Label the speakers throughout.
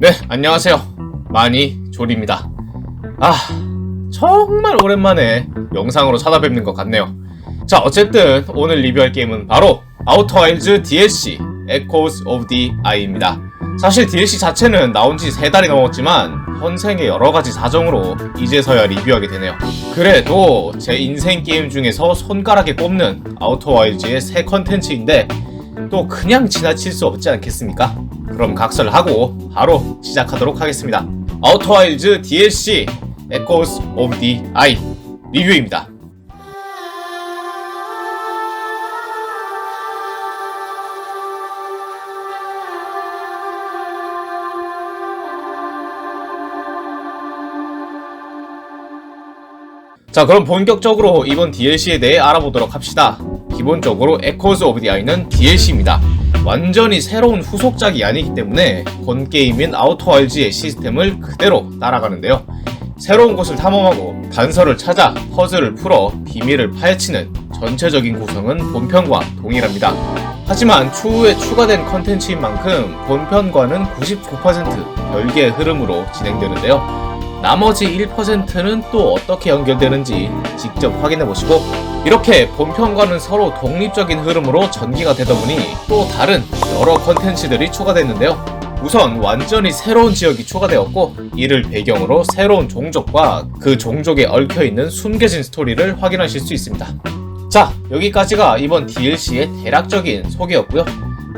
Speaker 1: 네, 안녕하세요. 마니 조리입니다. 아, 정말 오랜만에 영상으로 찾아뵙는 것 같네요. 자, 어쨌든 오늘 리뷰할 게임은 바로 아우터 와일즈 DLC Echoes of the Eye입니다. 사실 DLC 자체는 나온 지 3달이 넘었지만 현생의 여러 가지 사정으로 이제서야 리뷰하게 되네요. 그래도 제 인생 게임 중에서 손가락에 꼽는 아우터 와일즈의 새 컨텐츠인데 또 그냥 지나칠 수 없지 않겠습니까? 그럼 각설하고 바로 시작하도록 하겠습니다. 아우터 와일즈 DLC Echoes of the Eye 리뷰입니다. 자 그럼 본격적으로 이번 DLC에 대해 알아보도록 합시다. 기본적으로 Echoes of the Eye는 DLC입니다. 완전히 새로운 후속작이 아니기 때문에 본 게임인 아우터 와일즈의 시스템을 그대로 따라가는데요. 새로운 곳을 탐험하고 단서를 찾아 퍼즐을 풀어 비밀을 파헤치는 전체적인 구성은 본편과 동일합니다. 하지만 추후에 추가된 컨텐츠인 만큼 본편과는 99% 별개의 흐름으로 진행되는데요. 나머지 1%는 또 어떻게 연결되는지 직접 확인해 보시고 이렇게 본편과는 서로 독립적인 흐름으로 전개가 되다 보니 또 다른 여러 컨텐츠들이 추가됐는데요. 우선 완전히 새로운 지역이 추가되었고 이를 배경으로 새로운 종족과 그 종족에 얽혀 있는 숨겨진 스토리를 확인하실 수 있습니다. 자, 여기까지가 이번 DLC의 대략적인 소개였고요.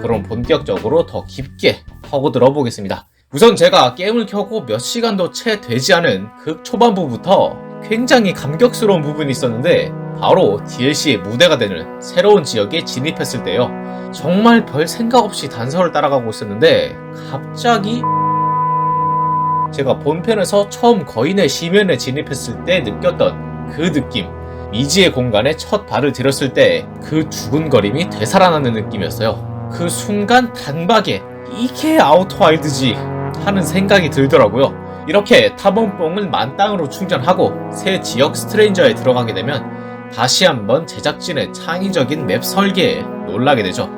Speaker 1: 그럼 본격적으로 더 깊게 파고 들어 보겠습니다. 우선 제가 게임을 켜고 몇 시간도 채 되지 않은 극 초반부부터 굉장히 감격스러운 부분이 있었는데 바로 DLC의 무대가 되는 새로운 지역에 진입했을 때요. 정말 별 생각 없이 단서를 따라가고 있었는데 갑자기 제가 본편에서 처음 거인의 시면에 진입했을 때 느꼈던 그 느낌 미지의 공간에 첫 발을 들였을 때 그 두근거림이 되살아나는 느낌이었어요. 그 순간 단박에 이게 아우터 와일드지 하는 생각이 들더라고요. 이렇게 탐험뽕을 만땅으로 충전하고 새 지역 스트레인저에 들어가게 되면 다시 한번 제작진의 창의적인 맵 설계에 놀라게 되죠.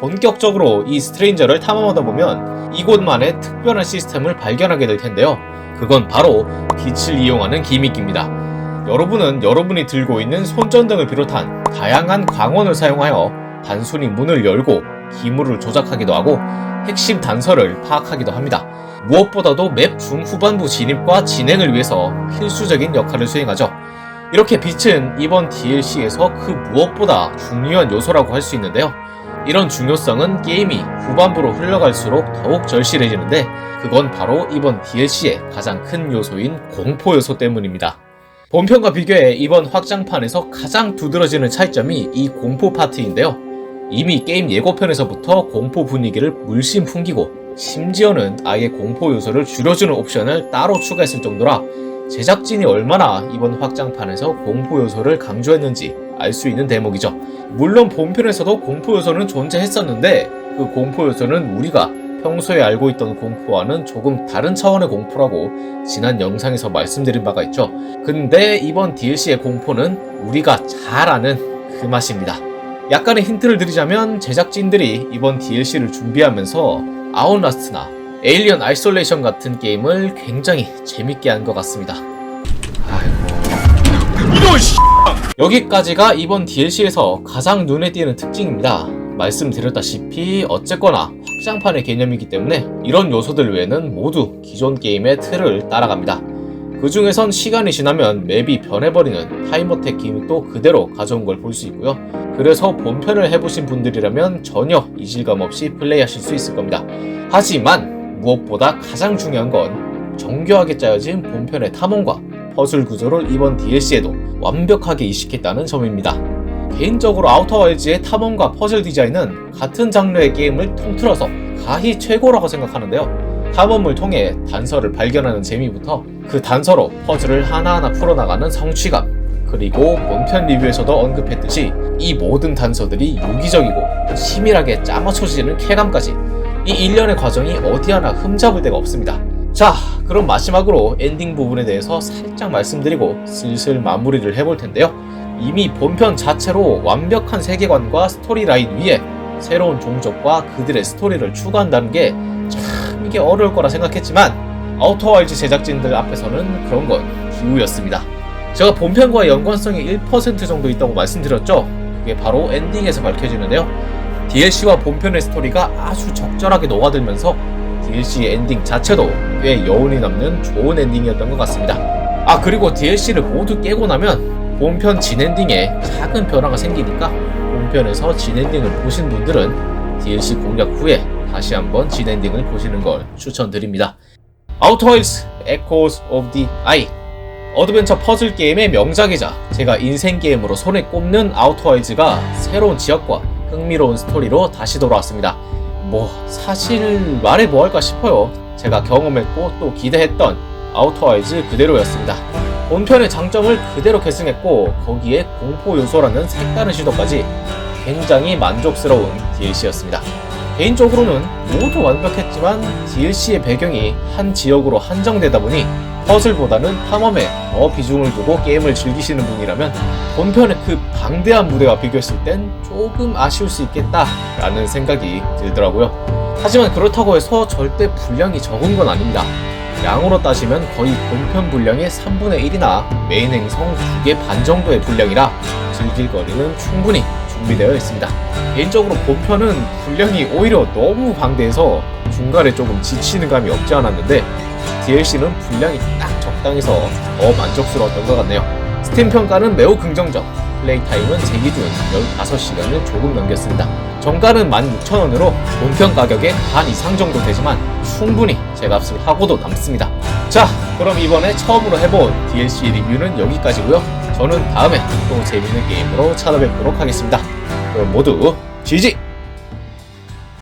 Speaker 1: 본격적으로 이 스트레인저를 탐험하다 보면 이곳만의 특별한 시스템을 발견하게 될 텐데요. 그건 바로 빛을 이용하는 기믹입니다. 여러분은 여러분이 들고 있는 손전등을 비롯한 다양한 광원을 사용하여 단순히 문을 열고 기물을 조작하기도 하고 핵심 단서를 파악하기도 합니다. 무엇보다도 맵 중후반부 진입과 진행을 위해서 필수적인 역할을 수행하죠. 이렇게 빛은 이번 DLC에서 그 무엇보다 중요한 요소라고 할 수 있는데요. 이런 중요성은 게임이 후반부로 흘러갈수록 더욱 절실해지는데 그건 바로 이번 DLC의 가장 큰 요소인 공포 요소 때문입니다. 본편과 비교해 이번 확장판에서 가장 두드러지는 차이점이 이 공포 파트인데요. 이미 게임 예고편에서부터 공포 분위기를 물씬 풍기고 심지어는 아예 공포 요소를 줄여주는 옵션을 따로 추가했을 정도라 제작진이 얼마나 이번 확장판에서 공포 요소를 강조했는지 알 수 있는 대목이죠. 물론 본편에서도 공포 요소는 존재했었는데 그 공포 요소는 우리가 평소에 알고 있던 공포와는 조금 다른 차원의 공포라고 지난 영상에서 말씀드린 바가 있죠. 근데 이번 DLC의 공포는 우리가 잘 아는 그 맛입니다. 약간의 힌트를 드리자면 제작진들이 이번 DLC를 준비하면서 아웃라스트나 에일리언 아이솔레이션 같은 게임을 굉장히 재밌게 한 것 같습니다.
Speaker 2: 이런 씨.
Speaker 1: 여기까지가 이번 DLC에서 가장 눈에 띄는 특징입니다. 말씀드렸다시피 어쨌거나 확장판의 개념이기 때문에 이런 요소들 외에는 모두 기존 게임의 틀을 따라갑니다. 그 중에선 시간이 지나면 맵이 변해버리는 타임어택 기믹도 그대로 가져온 걸 볼 수 있고요. 그래서 본편을 해보신 분들이라면 전혀 이질감 없이 플레이하실 수 있을 겁니다. 하지만 무엇보다 가장 중요한 건 정교하게 짜여진 본편의 탐험과 퍼즐 구조를 이번 DLC에도 완벽하게 이식했다는 점입니다. 개인적으로 아우터 와일즈의 탐험과 퍼즐 디자인은 같은 장르의 게임을 통틀어서 가히 최고라고 생각하는데요. 탐험을 통해 단서를 발견하는 재미부터 그 단서로 퍼즐을 하나하나 풀어나가는 성취감, 그리고 본편 리뷰에서도 언급했듯이 이 모든 단서들이 유기적이고 치밀하게 짜맞춰지는 쾌감까지 이 일련의 과정이 어디 하나 흠잡을 데가 없습니다. 자, 그럼 마지막으로 엔딩 부분에 대해서 살짝 말씀드리고 슬슬 마무리를 해볼 텐데요. 이미 본편 자체로 완벽한 세계관과 스토리라인 위에 새로운 종족과 그들의 스토리를 추가한다는 게 참게 어려울 거라 생각했지만 아우터 와일즈 제작진들 앞에서는 그런 건 기우였습니다. 제가 본편과의 연관성이 1% 정도 있다고 말씀드렸죠? 그게 바로 엔딩에서 밝혀지는데요. DLC와 본편의 스토리가 아주 적절하게 녹아들면서 DLC의 엔딩 자체도 꽤 여운이 남는 좋은 엔딩이었던 것 같습니다. 아 그리고 DLC를 모두 깨고 나면 본편 진엔딩에 작은 변화가 생기니까 본편에서 진엔딩을 보신 분들은 DLC 공략 후에 다시 한번 진엔딩을 보시는 걸 추천드립니다. 아우터 힐스 Echoes of the Eye 어드벤처 퍼즐 게임의 명작이자 제가 인생 게임으로 손에 꼽는 아우터 힐즈가 새로운 지역과 흥미로운 스토리로 다시 돌아왔습니다. 뭐 사실 말해 뭐할까 싶어요. 제가 경험했고 또 기대했던 아우터 힐즈 그대로였습니다. 본편의 장점을 그대로 계승했고 거기에 공포 요소라는 색다른 시도까지 굉장히 만족스러운 DLC였습니다. 개인적으로는 모두 완벽했지만 DLC의 배경이 한 지역으로 한정되다 보니 퍼즐보다는 탐험에 더 비중을 두고 게임을 즐기시는 분이라면 본편의 그 방대한 무대와 비교했을 땐 조금 아쉬울 수 있겠다라는 생각이 들더라고요. 하지만 그렇다고 해서 절대 분량이 적은 건 아닙니다. 양으로 따지면 거의 본편 분량의 3분의 1이나 메인 행성 2개 반 정도의 분량이라 즐길 거리는 충분히 준비되어 있습니다. 개인적으로 본편은 분량이 오히려 너무 방대해서 중간에 조금 지치는 감이 없지 않았는데 DLC는 분량이 딱 적당해서 더 만족스러웠던 것 같네요. 스팀 평가는 매우 긍정적, 플레이 타임은 제 기준 15시간을 조금 넘겼습니다. 정가는 16,000원으로 본편 가격의 반 이상 정도 되지만 충분히 제 값을 하고도 남습니다. 자, 그럼 이번에 처음으로 해본 DLC 리뷰는 여기까지고요. 저는 다음에 또 재밌는 게임으로 찾아뵙도록 하겠습니다. 그럼 모두 GG!